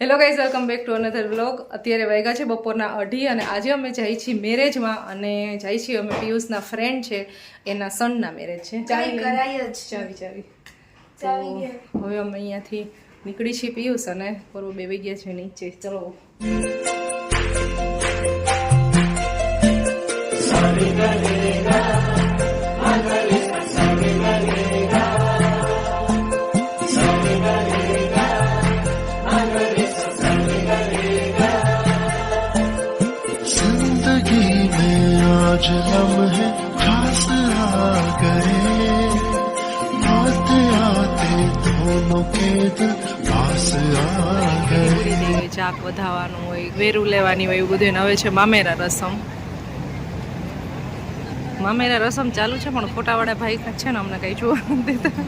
Hello guys welcome back to another vlog અત્યારે વાગ્યા છે બપોરના અઢી અને આજે અમે જઈ છીએ મેરેજમાં અને જઈ છીએ અમે પિયુષના ફ્રેન્ડ છે એના સનના મેરેજ છે. ચાવી ચાવી તો હવે અમે અહીંયાથી નીકળી છીએ પિયુષ અને પૂર્વ બેવી ગયા છે નીચે. ચલો. સારી आज लम्हे खास आ गए आते आते दोनों के दिल पास आ गए પૂરી થઈ ગઈ ચાક વધાવવાનું હોય વેરું લેવાની હોય એવું બધું અને હવે છે મામેરા રસમ મામેરા રસમ ચાલુ છે પણ ફોટાવાળા ભાઈ છે ને અમને કઈ જોવા નથી દેતા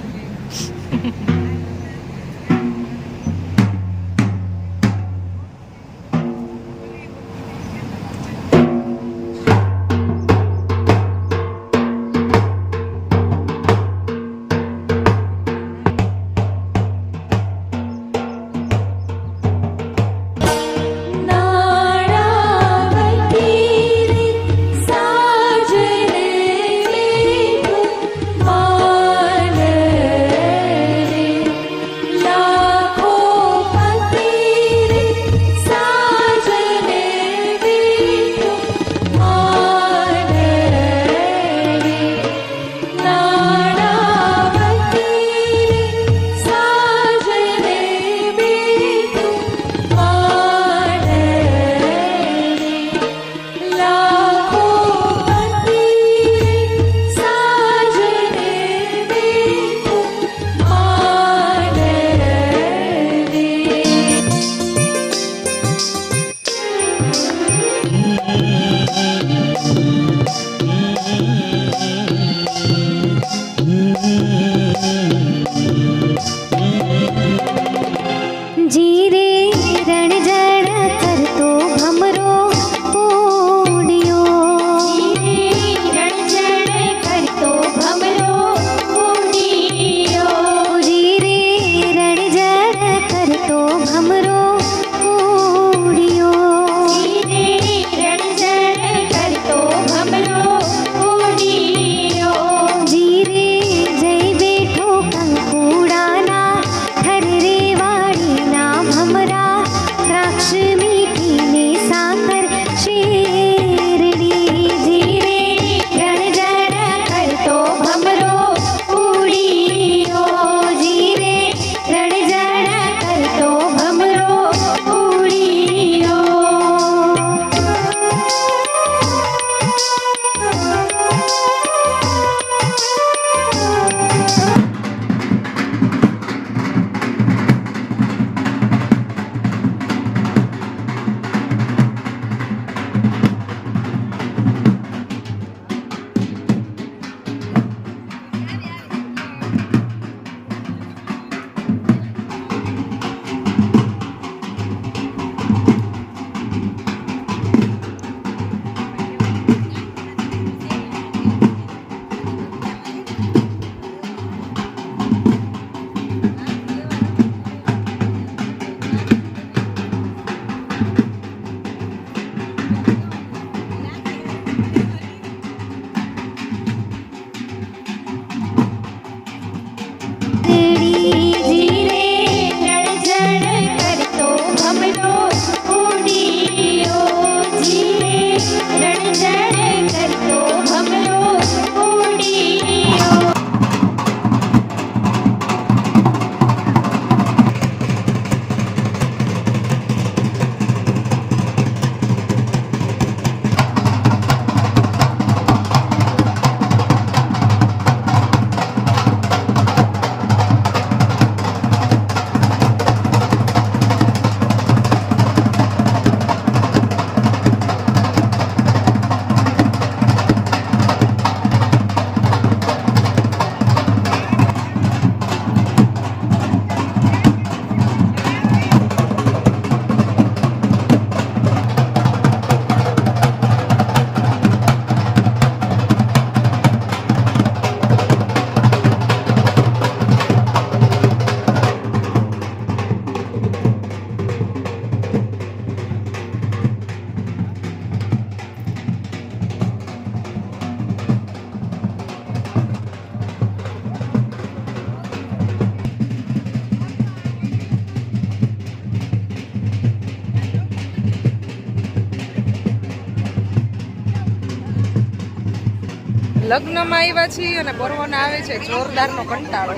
લગ્નમાં આવ્યા છીએ અને પરવાના આવે છે જોરદારનો કંટાળો.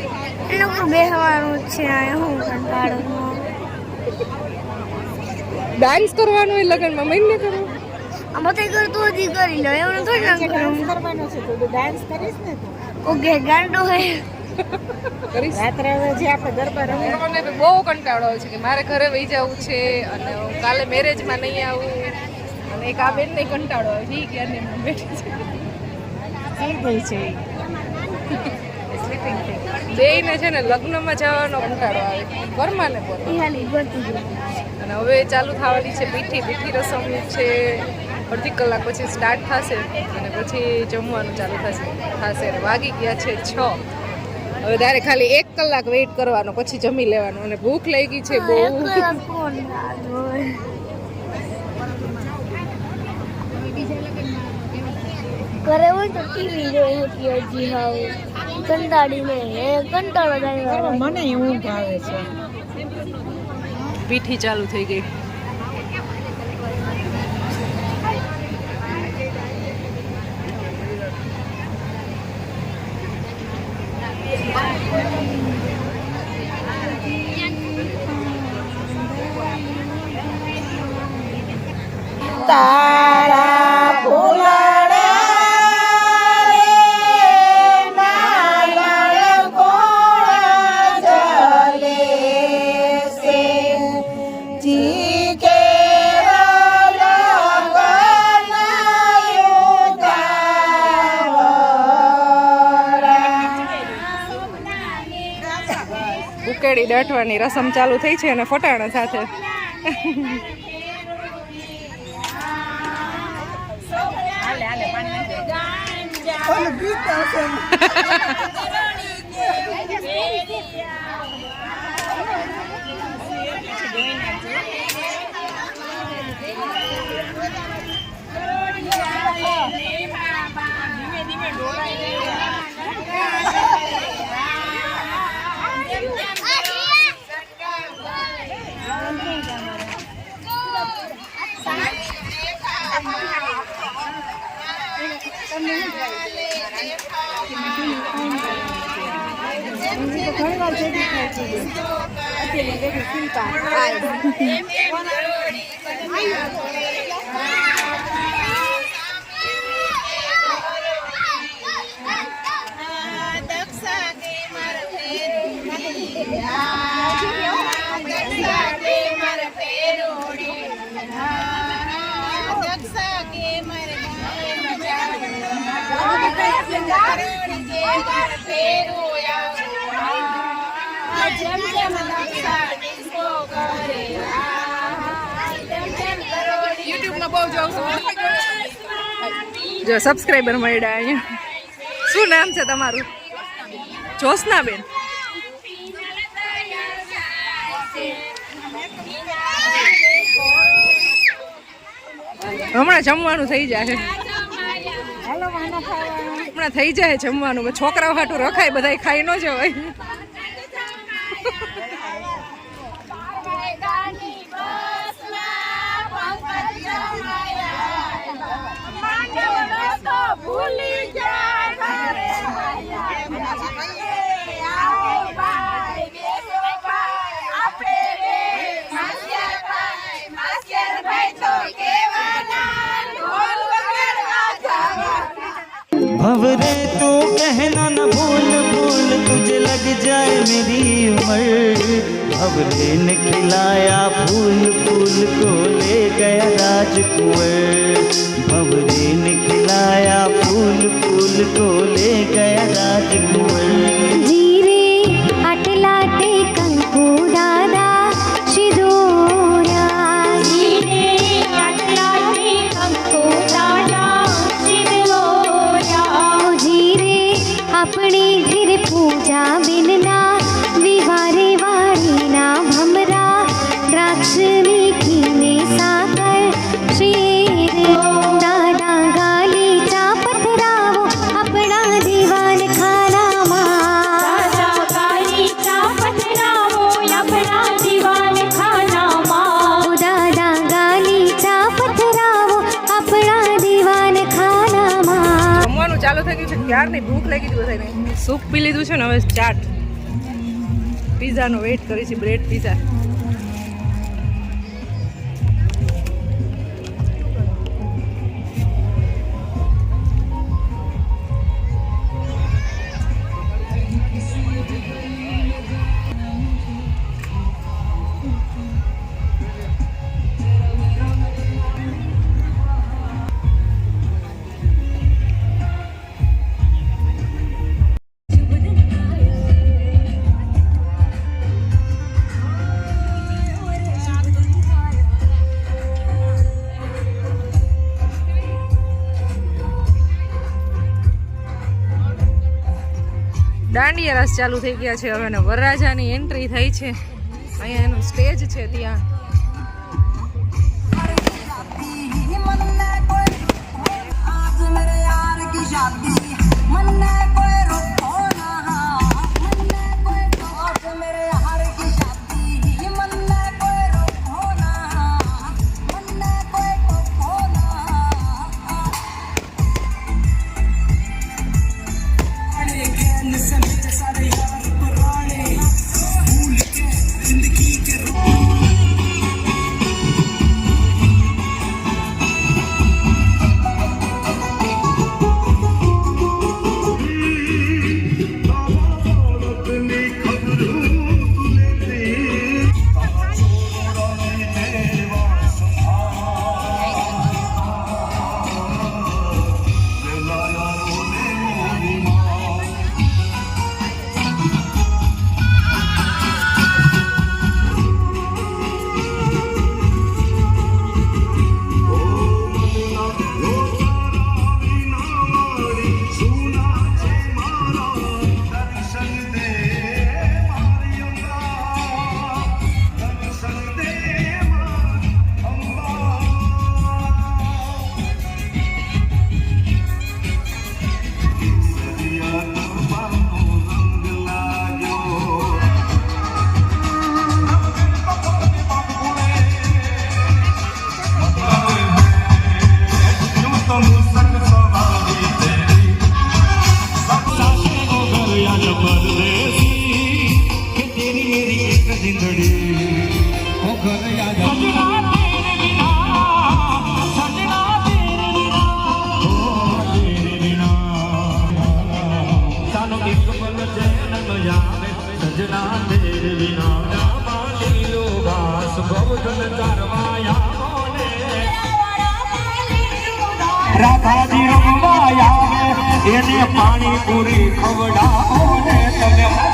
એ લોકો બેહવાનું છે હું કંટાળો ડાન્સ કરવાનું હોય લગ્નમાં મહિને કરવું અમે તો કરતો હજી કરી લો એવું તો ના કરવાનો. છે તો ડાન્સ કરીશ ને તો. ઓકે ગાંડો હે. રાત્રે હવે જે આપણે ગરબા બહુ કંટાળો આવે છે કે મારે ઘરે વહી જવું છે અને હું કાલે મેરેજમાં નહીં આવું. અને એક આ બેન ને કંટાળો આવે છે બેઠી છે? થઈ ગઈ છે બેયને છે ને લગ્નમાં જવાનો કંટાળો આવે. ઘરમાં ને અને હવે ચાલુ થવાની છે પીઠી પીઠી રસમ છે. અડધી કલાક પછી સ્ટાર્ટ થશે અને પછી જમવાનું ચાલુ થશે. થશે અને વાગી ગયા છે છ. હવે તારે ખાલી એક કલાક વેઇટ કરવાનો પછી જમી લેવાનું. અને ભૂખ લઈ ગઈ છે બહુ. ઘરે હોય તો ટીવી જોઈ હતી હજી હાવ. કંટાળીને એ કંટાળો જાય મને એવું ભાવે છે. પીઠી ચાલુ થઈ ગઈ. તારા ઉકેડી દાટવાની રસમ ચાલુ થઈ છે અને ફટાણા સાથે. યુટ્યુબમાં બહુ જોઉં છું જો સબસ્ક્રાઈબર મળ્યા અહીંયા. શું નામ છે તમારું? જોશનાબેન હમણાં જમવાનું થઈ ખાવા હમણાં થઈ જાય જમવાનું. છોકરાઓ હાટું રખાય બધા ખાઈ ન જવાય. उम्र भवरे ने खिलाया फूल फूल को ले गया राजकुंवर भवरे ने खिलाया फूल फूल को ले गया राजकुंवर સૂપ પી લીધું છે ને હવે ચાટ. પીઝાનો વેઇટ કરી છે બ્રેડ પીઝા. દાંડિયા રાસ ચાલુ થઈ ગયા છે. હવે વરરાજાની એન્ટ્રી થઈ છે. અહીંયા એનું સ્ટેજ છે ત્યાં. રાધાજી રમવાયા એને પાણી પૂરી ખવડાવો ને તમે.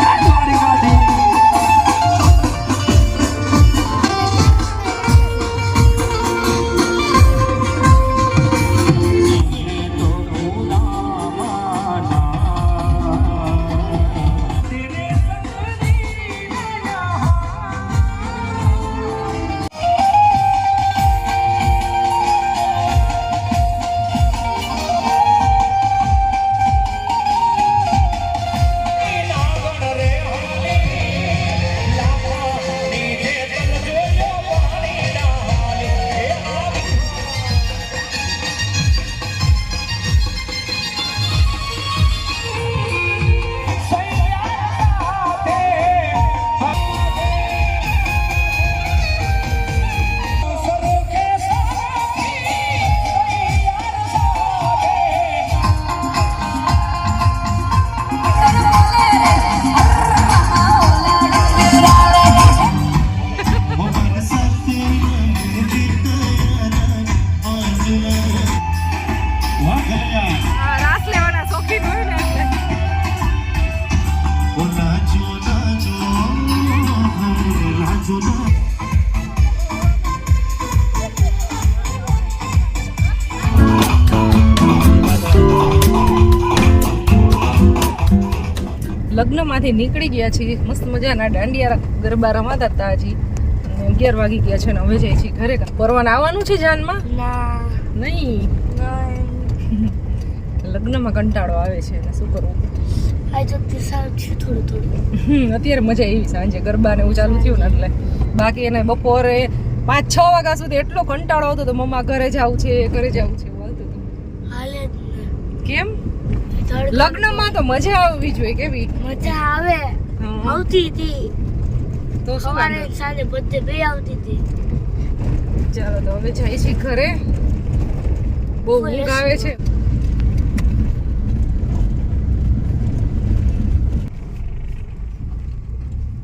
લગ્નમાંથી નીકળી ગયા છીએ. મસ્ત મજાના દાંડિયા ગરબા રમાતા હતા હજી. અને અગિયાર વાગી ગયા છે ને હવે જાય છીએ ઘરે. પરવાન આવવાનું છે જાનમાં? નહીં. લગ્નમાં કંટાળો આવે છે ને શું કરવું? તો તે છે અત્યારે મજા એવી સાંજે ગરબા ને એવું ચાલુ થયું ને એટલે. બાકી એને બપોરે પાંચ છ વાગ્યા સુધી એટલો કંટાળો આવતો હતો. મમ્મા ઘરે જવું છે ઘરે જવું છે એવું હાલતું હતું. કેમ? લગ્નમાં તો મજા આવવી જોઈએ કેવી મજા આવે. આવતી હતી. તો સવારે સાંજે બધે બે આવતી હતી. ચાલો તો હવે જાય છીએ ઘરે. બહુ ઊંઘ આવે છે.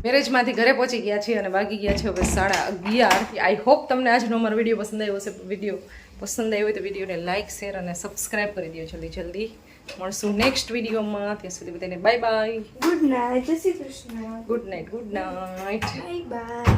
મેરેજમાંથી ઘરે પહોંચી ગયા છીએ અને વાગી ગયા છે હવે સાડા અગિયાર આઈ હોપ તમને આજનો અમારો વીડિયો પસંદ આવ્યો હશે. વીડિયો પસંદ આવ્યો હોય તો વિડીયોને લાઇક શેર અને સબસ્ક્રાઇબ કરી દો જલ્દી જલ્દી. મળશું નેક્સ્ટ વિડીયોમાં ત્યાં સુધી બધાને by bye good night Jai Shri Krishna. Good night good night bye bye